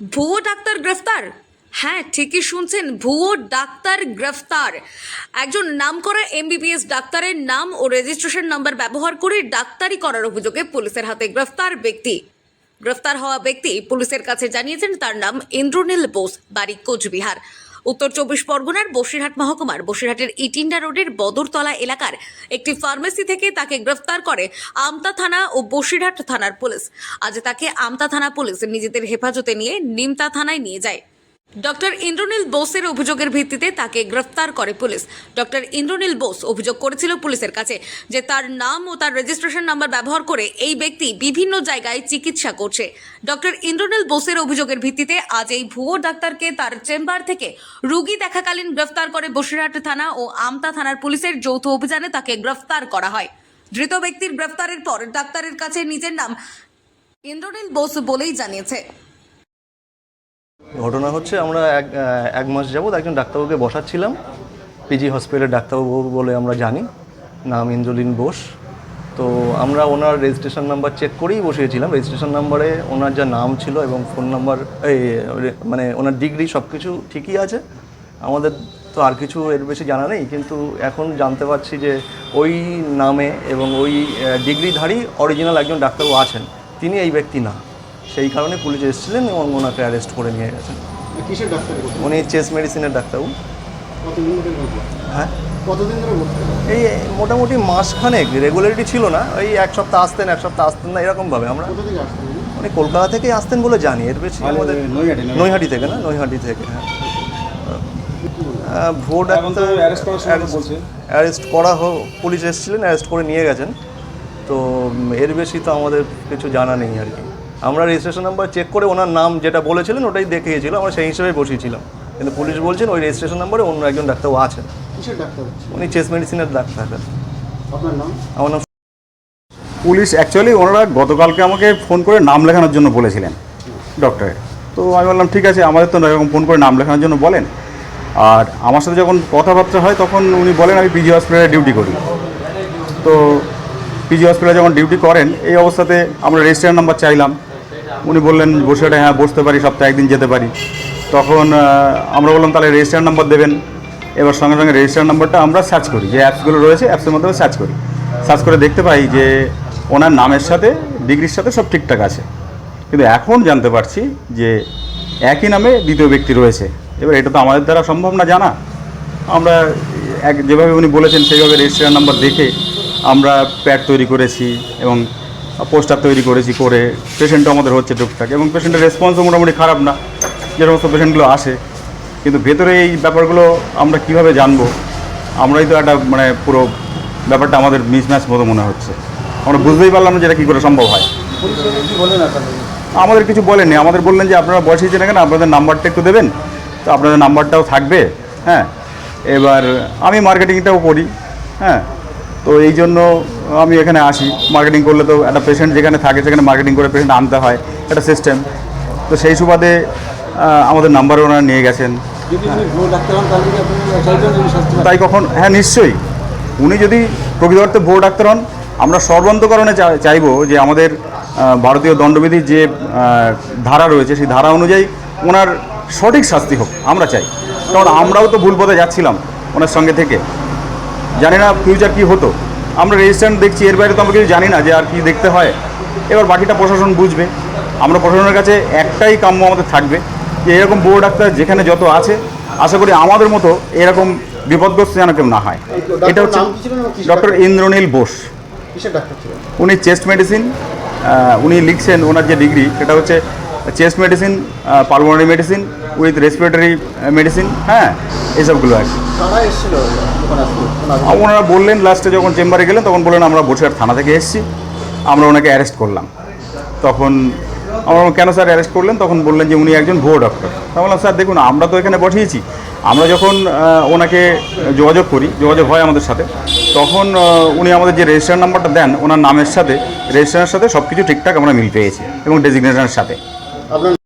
ভুয়ো ডাক্তার গ্রেফতার? হ্যাঁ ঠিকই শুনছেন, ভুয়ো ডাক্তার গ্রেফতার। একজন নাম করা এমবিবিএস ডাক্তারের নাম ও রেজিস্ট্রেশন নাম্বার ব্যবহার করে ডাক্তারি করার অভিযোগে পুলিশের হাতে গ্রেফতার ব্যক্তি। গ্রেফতার হওয়া ব্যক্তি পুলিশের কাছে জানিয়েছেন তার নাম ইন্দ্রনীল বোস, বাড়ি কোচবিহার। উত্তর চব্বিশ পরগনার বসিরহাট মহকুমার বসিরহাটের ইটিন্ডা রোডের বদরতলা এলাকার একটি ফার্মেসি থেকে তাকে গ্রেফতার করে আমতা থানা ও বসিরহাট থানার পুলিশ। আজ তাকে আমতা থানা পুলিশ নিজেদের হেফাজতে নিয়ে নিমতা থানায় নিয়ে যায়। ডক্টর ইন্দ্রনীল বোসের অভিযোগের ভিত্তিতে তাকে গ্রেফতার করে পুলিশ। ডক্টর ইন্দ্রনীল বোস অভিযোগ করেছিল পুলিশের কাছে যে তার নাম ও তার রেজিস্ট্রেশন নাম্বার ব্যবহার করে এই ব্যক্তি বিভিন্ন জায়গায় চিকিৎসা করছে। ডক্টর ইন্দ্রনীল বোসের অভিযোগের ভিত্তিতে আজ এই ভুয়ো ডাক্তারকে তার চেম্বার থেকে রুগী দেখাকালীন গ্রেফতার করে বসিরহাট থানা ও আমতা থানার পুলিশের যৌথ অভিযানে তাকে গ্রেফতার করা হয়। ধৃত ব্যক্তির গ্রেফতারের পর ডাক্তারের কাছে নিজের নাম ইন্দ্রনীল বোস বলেই জানিয়েছে। ঘটনা হচ্ছে আমরা এক এক মাস যাবত একজন ডাক্তারবাবুকে বসাচ্ছিলাম, পিজি হসপিটালের ডাক্তারবাবু বলে আমরা জানি, নাম ইন্দ্রলীন বোস। তো আমরা ওনার রেজিস্ট্রেশন নাম্বার চেক করেই বসিয়েছিলাম। রেজিস্ট্রেশন নাম্বারে ওনার যা নাম ছিল এবং ফোন নাম্বার, এই মানে ওনার ডিগ্রি সব কিছু ঠিকই আছে। আমাদের তো আর কিছু এর বেশি জানা নেই, কিন্তু এখন জানতে পারছি যে ওই নামে এবং ওই ডিগ্রিধারী অরিজিনাল একজন ডাক্তারবাবু আছেন। তিনি এই ব্যক্তি না। সেই কারণে পুলিশ এসেছিলেন এবং ওনাকে অ্যারেস্ট করে নিয়ে গেছেন। কিসের ডাক্তার উনি চেস্ট মেডিসিনের ডাক্তারবাবু হ্যাঁ? কতদিন ধরে এই মোটামুটি মাসখানেক রেগুলারিটি ছিল না। ওই এক সপ্তাহ আসতেন এক সপ্তাহ আসতেন না এরকমভাবে আমরা। কোথা থেকে আসতেন উনি? উনি কলকাতা থেকেই আসতেন বলে জানি এর বেশি আমাদের নৈহাটি, থেকে না নৈহাটি থেকে হ্যাঁ। ভোট। অ্যারেস্ট করা হোক পুলিশ এসেছিলেন অ্যারেস্ট করে নিয়ে গেছেন। তো এর বেশি তো আমাদের কিছু জানা নেই আর কি। আমরা রেজিস্ট্রেশন নাম্বার চেক করে ওনার নাম যেটা বলেছিলেন ওটাই দেখিয়েছিল আমরা সেই হিসেবে বসিয়েছিলাম। কিন্তু পুলিশ বলছেন ওই রেজিস্ট্রেশন নাম্বারে অন্য একজন ডাক্তারও আছেন। উনি চেস মেডিসিনের ডাক্তার। আপনার নাম? আমার নাম পুলিশ অ্যাকচুয়ালি ওনারা গতকালকে আমাকে ফোন করে নাম লেখানোর জন্য বলেছিলেন ডক্টরের তো আমি বললাম ঠিক আছে আমাদের তো না এরকম ফোন করে নাম লেখানোর জন্য বলেন। আর আমার সাথে যখন কথাবার্তা হয় তখন উনি বলেন আমি পিজি হসপিটালে ডিউটি করি। তো পিজি হসপিটালে যখন ডিউটি করেন এই অবস্থাতে আমরা রেজিস্ট্রেশন নাম্বার চাইলাম। উনি বললেন, বসে হ্যাঁ বসতে পারি, সপ্তাহে একদিন যেতে পারি। তখন আমরা বললাম, তাহলে রেজিস্ট্রেশন নাম্বার দেবেন। এবার সঙ্গে সঙ্গে রেজিস্ট্রেশন নাম্বারটা আমরা সার্চ করি, যে অ্যাপসগুলো রয়েছে অ্যাপসের মাধ্যমে সার্চ করি। সার্চ করে দেখতে পাই যে, ওনার নামের সাথে ডিগ্রির সাথে সব ঠিকঠাক আছে। কিন্তু এখন জানতে পারছি যে, একই নামে দ্বিতীয় ব্যক্তি রয়েছে। এবার এটা তো আমাদের দ্বারা সম্ভব না জানা। আমরা, এক, যেভাবে উনি বলেছেন, সেইভাবে রেজিস্ট্রেশন নাম্বার দেখে আমরা প্যাড তৈরি করেছি এবং পোস্টার তৈরি করেছি করে পেশেন্টও আমাদের হচ্ছে টুকটাক। এবং পেশেন্টের রেসপন্সও মোটামুটি খারাপ না যে সমস্ত পেশেন্টগুলো আসে। কিন্তু ভেতরে এই ব্যাপারগুলো আমরা কীভাবে জানব? আমরাই তো একটা মানে পুরো ব্যাপারটা আমাদের মিসম্যাচ মতো মনে হচ্ছে। আমরা বুঝতেই পারলাম না যে এটা কী করে সম্ভব হয়। আমাদের কিছু বলেননি। আমাদের বললেন যে আপনারা বসিয়েছেন এখানে আপনাদের নাম্বারটা একটু দেবেন? তো আপনাদের নাম্বারটাও থাকবে হ্যাঁ? এবার আমি মার্কেটিংটাও করি হ্যাঁ? তো এই জন্য আমি এখানে আসি। মার্কেটিং করলে তো একটা পেশেন্ট যেখানে থাকে, সেখানে মার্কেটিং করে পেশেন্ট আনতে হয়, একটা সিস্টেম তো সেই সুবাদে আমাদের নাম্বার ওনারা নিয়ে গেছেন? তাই কখন হ্যাঁ নিশ্চয়ই। উনি যদি প্রকৃত অর্থে ভুয়ো ডাক্তার হন, আমরা সর্বান্তকরণে চাইব যে আমাদের ভারতীয় দণ্ডবিধির যে ধারা রয়েছে, সেই ধারা অনুযায়ী ওনার সঠিক শাস্তি হোক, আমরা চাই। কারণ আমরাও তো ভুল পথে যাচ্ছিলাম ওনার সঙ্গে থেকে। না ফিউচার কী হতো। আমরা রেজিস্ট্যান্ট দেখছি এর বাইরে তো আমরা কিছু জানি না যে আর কি দেখতে হয়। এবার বাকিটা প্রশাসন বুঝবে। আমরা প্রশাসনের কাছে একটাই কাম্য আমাদের থাকবে যে এরকম বড় ডাক্তার যেখানে যত আছে আশা করি আমাদের মতো এরকম বিপদগ্রস্ত যেন কেউ না হয়। এটা হচ্ছে ডক্টর ইন্দ্রনীল বোস। উনি চেস্ট মেডিসিন উনি লিখছেন ওনার যে ডিগ্রি সেটা হচ্ছে chest medicine pulmonary medicine with respiratory medicine হ্যাঁ এসবগুলো আর ওনারা বললেন লাস্টে যখন চেম্বারে গেলেন তখন বললেন আমরা বসিরহাট থানা থেকে এসেছি। আমরা ওনাকে অ্যারেস্ট করলাম। তখন আমরা কেন স্যার অ্যারেস্ট করলেন? তখন বললেন যে উনি একজন ভুয়ো ডক্টর তা বললাম স্যার দেখুন আমরা তো এখানে বসিয়েছি। আমরা যখন ওনাকে যোগাযোগ করি যোগাযোগ হয় আমাদের সাথে তখন উনি আমাদের যে রেজিস্ট্রেশন নাম্বারটা দেন ওনার নামের সাথে রেজিস্ট্রেশনের সাথে সব কিছু ঠিকঠাক আমরা মিল পেয়েছি এবং ডেজিগনেশনের সাথে। আপনার